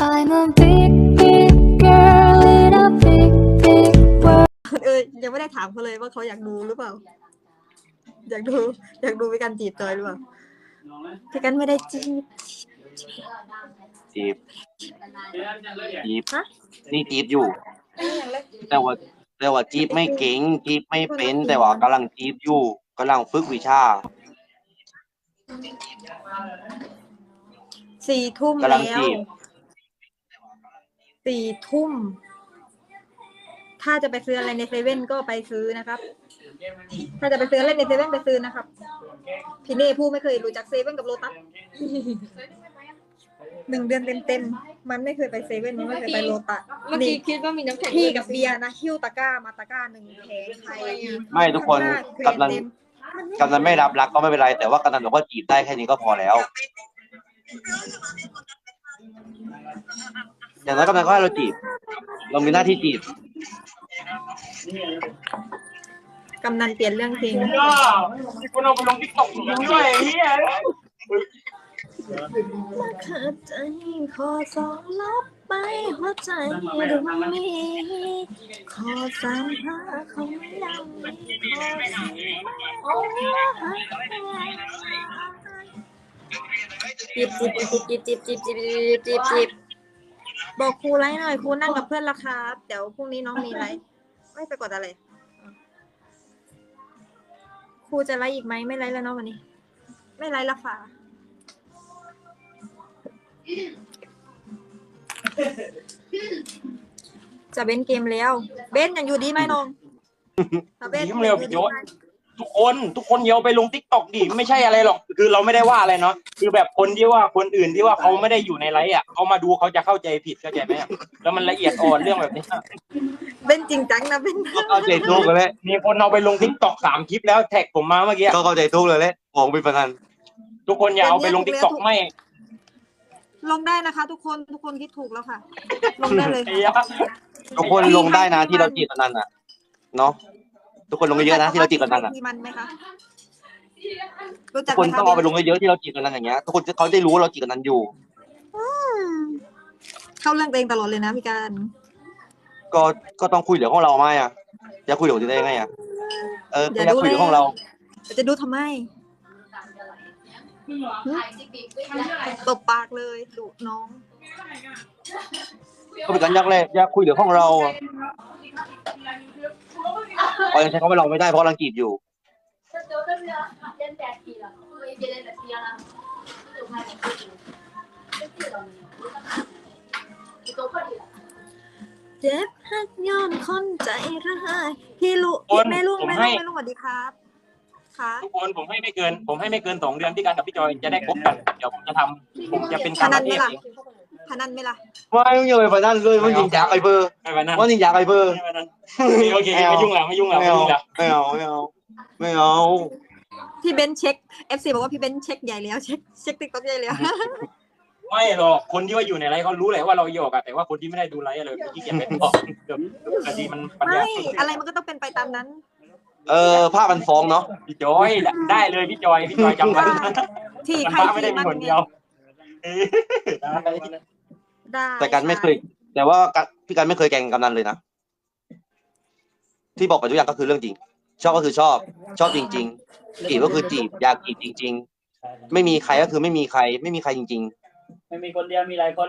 I'm a big, big girl in a big, big world. เออยังไม่ได้ถามเขาเลยว่าเขาอยากดูหรือเปล่า อยากดู อยากดูพี่กันจีบจอยหรือเปล่าพี่กันไม่ได้จีบจีบจีบฮะนี่จีบอยู่ แต่ว่าแต่ว่าจีบไม่เก่งจีบไม่เป็น แต่ว่ากำลังจีบอยู่กำลังฝึกวิชาสี่ทุ่มกำลังแล้วจีบ สี่ทุ่ม ถ้าจะไปซื้ออะไรในเซเว่นก็ไปซื้อนะครับ ถ้าจะไปซื้ออะไรในเซเว่นไปซื้อนะครับ พี่เน่ผู้ไม่เคยรู้จักเซเว่นกับโลตัสหนึ่งเดือนเต็มๆ มันไม่เคยไปเซเว่นมันไม่เคยไปโลตัสเมื่อกี้คิดว่ามีน้ำแข็งพี่กับเบียร์นะหิ้วตะกร้ามาตะกร้าหนึ่งแผงไทยไม่ทุกคนกำลังกำลังไม่รับรักก็ไม่เป็นไรแต่ว่ากำลังบอกว่าจีบได้แค่นี้ก็พอแล้ว อย่างน้อยกำลังก็ให้เราจีบ เรามีหน้าที่จีบ กำนันเปลี่ยนเรื่องจริงคุณเอาไปลงทิกตอกด้วยไอ้เฮียขาดใจขอสองลับไปหัวใจดวงนี้ขอสามพาเขาไม่ยังขอสามโอ้จิบจิบจิบจิบจิบจิบจิบจิบจิบบ อกครูไลฟ์หน่อยครูนั่งกับเพื่อนละครับ เดี๋ยวพรุ่งนี้น้องมีไลฟ์ไม่ไปกดอะไรครูจะไลฟ์อีกไหมไม่ไลฟ์แล้วเนาะวันนี้ ไม่ไลฟ์ละค่ะจะเบนเกมแล้ว เบนยังอยู่ดีไหมน้องถ้าเบนยิ้มเร็วพี่โยศ ทุกคนทุกคนอย่าเอาไปลงทิกตอกดิไม่ใช่อะไรหรอก คือเราไม่ได้ว่าอะไรเนาะคือแบบคนที่ว่าคนอื่นที่ว่าเขาไม่ได้อยู่ในไลฟ์อะเขามาดูเขาจะเข้าใจผิดเข้าใจไหมอะแล้วมันละเอียดอ่อนเรื่องแบบนี้เบนจริงจังนะเบนก็เข้าใจทุกเลยมีคนเอาไปลงทิกตอกสามคลิปแล้วแท็กผมมาเมื่อกี้ก็เข้าใจทุกเลยแหละผมเป็นประธานทุกคนอย่าเอาไปลงทิกตอกไม่ลงได้นะคะ ทุกคนทุกคนคิดถูกแล้วค่ะ ลงได้เลยไอ้ยะทุกคนลงได้นะที่เราจีบกันนั้นอะเนาะ ทุกคนลงเยอะๆนะที่เราจีบกันนั้นอะมีมันไหมคะรู้จัทุกกคนไหมคะต้องเอาไปลงเยอะๆที่เราจีบกันนั้นอย่างเงี้ยทุกคนเขาได้รู้ว่าเราจีบกันนั้นอยู่ เข้าเรื่องตัวเองตลอดเลยนะพี่การก็ก็ต้องคุยเรื่องของเราไหมอะจะคุยเรื่องที่ได้ยังไงอะเออก็อยากคุยเรื่องของเรา จะดูทำไมตบปากเลยดุน้อง ก็เป็นการยักแรกอยากคุยเรื่องของเราอะ เรายังใช้คำว่าเราไม่ได้เพราะกำลังจีบอยู่ เจ็บฮักย้อนคนใจร้ายพี่ลุคนแม่ลุงผมแม่ให้ลุงแม่ลุงสวัสดีครับค่ะทุกคนผมให้ไม่เกิน ผมให้ไม่เกินสองเดือนที่การกับพี่จอยจะได้คบกัน เดี๋ยวผมจะทำผมจะเป็นพการนันเทไหมศล่ะเอง พนันไหมล่ะไม่ไม่เยอะไปนั่นเลยมันยิงจากไอ้เบอร์ไม่ไปนั่นมันยิงจากไอ้เบอร์ไม่ไปนั่นโอเคไม่ยุ่งแล้วไม่ยุ่งแล้วไม่ไม่เอายุ่งแล้วไม่เอาไม่เอาไม่เอาพี่เบนเช็ค FC บอกว่าพี่เบนเช็คใหญ่แล้วเช็คเช็คติ๊กต็อกใหญ่แล้วไม่หรอกคนที่ว่าอยู่ในไลฟ์เขารู้แหละว่าเราหยอกอะแต่ว่าคนที่ไม่ได้ดูไลฟ์อะไรที่เกียจไปบอกเดี๋ยวคดีมันปัญญาไม่อะไรมันก็ต้องเป็นไปตามนั้น เออภาพมันฟ้องเนาะพี่จอยได้เลยพี่จอยพี่จอยจำไว้ที่มันใครบ้าไม่ได้ที่มีมันคนไงเดียวเออ ได้ได้แต่กันไม่เคย แต่ว่ากันพี่กันไม่เคยแกล้งกำนันเลยนะ ที่บอกไปทุกอย่างก็คือเรื่องจริง ชอบก็คือชอบ ชอบจริง ๆ จีบก็คือจีบอยากจีบจริง ๆ ไม่มีใครก็คือไม่มีใคร ไม่มีใครจริง ไม่มีคนเดียวมีหลายคน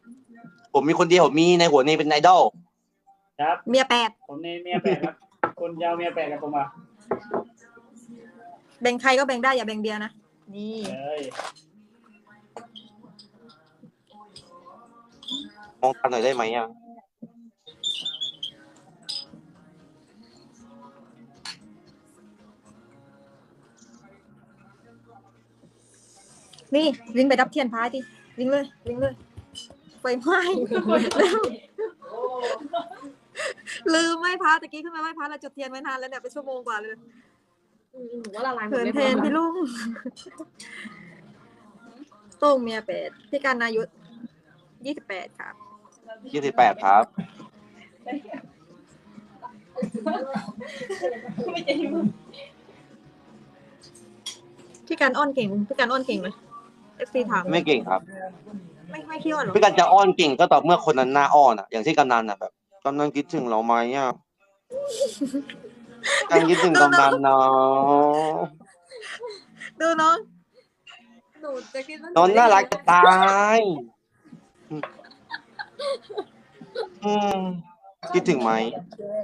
ๆ ผมมีคนเดียวผมมีในหัวนี้เป็นไอดอลครับ เมียแปดผมนี่เมียแปดครับ คนยาวเมียแปดกับผมอะแบ่งใครก็แบ่งได้อย่าแบ่งเบียร์นะนี่เอ้ย มองกันหน่อยได้ไหมอะนี่วิ่งไปดับเทียนพายดิวิ่งเลยวิ่งเลยไฟไหม้เร็วลืมไหว้พระตะกี้ขึ้นมาไหว้พระแล้วจุดเทียนไว้นานแล้วเนี่ยเป็นชั่วโมงกว่าเลยหนูว่าละลายหมดเขินเลยเพนพี่ลุงโต้งเมียเป็ดพี่การนายุทธยี่สิบแปดครับ ยี่สิบแปดครับ พี่การอ้อนเก่งพี่การอ้อนเก่งไหมเอฟซีถาม ไม่เก่งครับ ไม่ไม่ขี้อ่อนหรอพี่กันจะอ้อนเก่งก็ต่อเมื่อคนนั้นหน้าอ้อนอะ อย่างที่กำนันอะแบบกำนันคิดถึงเราไหมอะกันคิดถึงกำนันเนาะดูน้องหนูจะคิดว่าน้องน่ารักจะตาย อืมคิดถึงไหม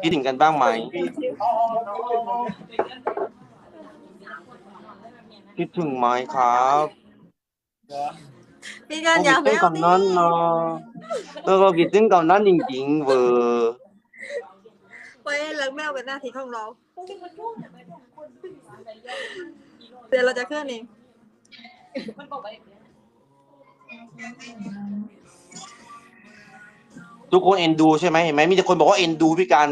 คิดถึงกันบ้างไหมคิดถึงไหมครับพี่กันอย่าคิดไปถึงเอากำนันเนาะเออก็คิดถึงกำนันจริงๆเวอร์ไว้เลิกแมวเป็นหน้าที่ของเราเดี๋ยวเราจะเคลื่อนเอง ทุกคนเอ็นดูใช่ไหมเห็นไหมมีแต่คนบอกว่าเอ็นดูพี่กัน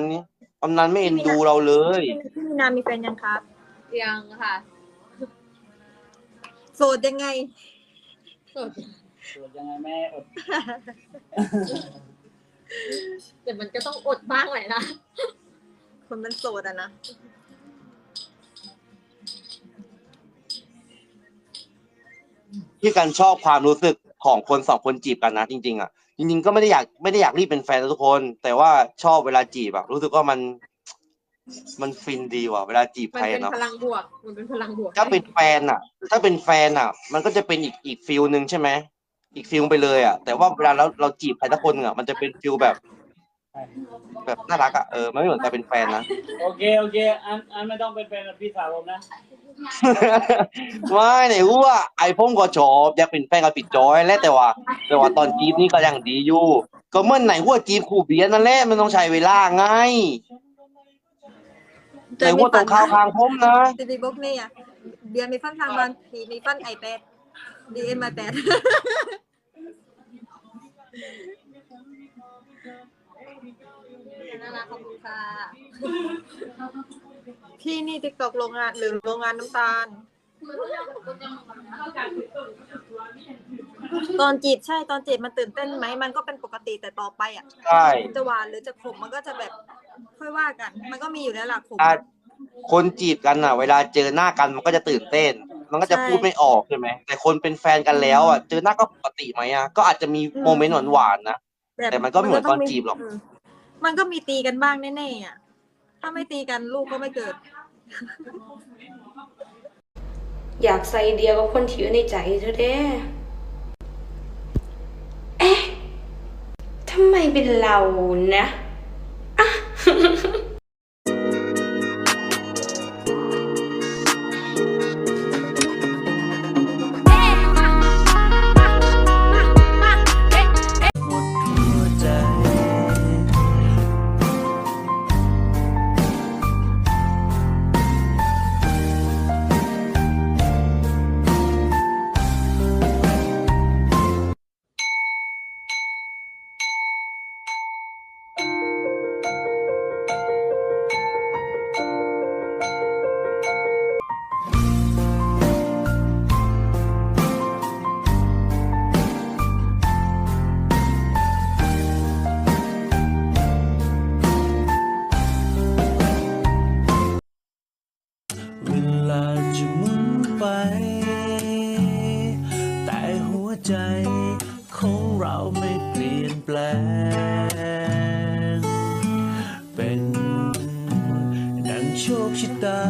กำนันไม่เอ็นดูเราเลยพี่มีนามีแฟนยังครับ ยังค่ะ โสดยังไงสดตรวจยังไงแม่อด แต่มันก็ต้องอดบ้างแหละนะ คนมันโสดอะนะพี่กันชอบความรู้สึกของคนสองคนจีบกันนะจริง ๆ อะ จริงๆก็ไม่ได้อยากไม่ได้อยากรีบเป็นแฟนนะทุกคน แต่ว่าชอบเวลาจีบอะรู้สึกว่ามัน มันฟินดีว่ะเวลาจีบมันใครเป็นอะเนาะพลังบวก มันเป็นพลังบวกถ้าเป็นแฟนอะ ถ้าเป็นแฟนอะ มันก็จะเป็นอีกอีกฟิลหนึ่งใช่ไหมอีกฟิลไปเลยอะแต่ว่าเวลาเราเราจีบใครสักคนอะมันจะเป็นฟิลแบบ แบบน่ารักอะเออมันไม่เหมือนการเป็นแฟนนะโอเคโอเคอันอันไม่ต้องเป็นแฟนกับพี่สาวผมนะไม่ไหนว่าไอ้ผมก็ชอบอยากเป็นแฟนกับปิดจอยแหล้วแต่ว่า แต่ว่าตอนจีบนี่ก็ยังดีอยู่ ก็เมื่อไหนว่าจีบคู่เบียร์นั่นแหละมันต้องใช้เวลาไงแต่ว่าต้องเข้าวทางผมนะซีบีบุ๊กนี่อะเบียร์มีฟันทางบอลมีมีฟันไอแปดดีเอ็มไอแปด น่ารักขอบคุณค่ะ พี่นี่ติ๊กตอกโรงงานหรือโรงงานน้ำตาล ตอนจีบใช่ตอนจีบมันตื่นเต้นไหมมันก็เป็นปกติแต่ต่อไปอะใช่ จะหวานหรือจะขมมันก็จะแบบค่อยว่ากัน มันก็มีอยู่แล้วล่ะขม อะคนจีบกันอะ เวลาเจอหน้ากันมันก็จะตื่นเต้น มันก็จะใช่พูดไม่ออกใช่ไหมแต่คนเป็นแฟนกันแล้วอะเจอหน้าก็ปกติไหมอะก็อาจจะมีโมเมนต์หวานๆนะ แต่มันก็ไม่เหมือนตอนจีบหรอกมมันก็มีตีกันบ้างแน่ๆอะ ถ้าไม่ตีกันลูกก็ไม่เกิด อยากใส่เดียวกับคนที่อยู่ในใจเธอเด้ เอ๊ะทำไมเป็นเรานะอะ ใจของเราไม่เปลี่ยนแปลง เป็นดังโชคชะตา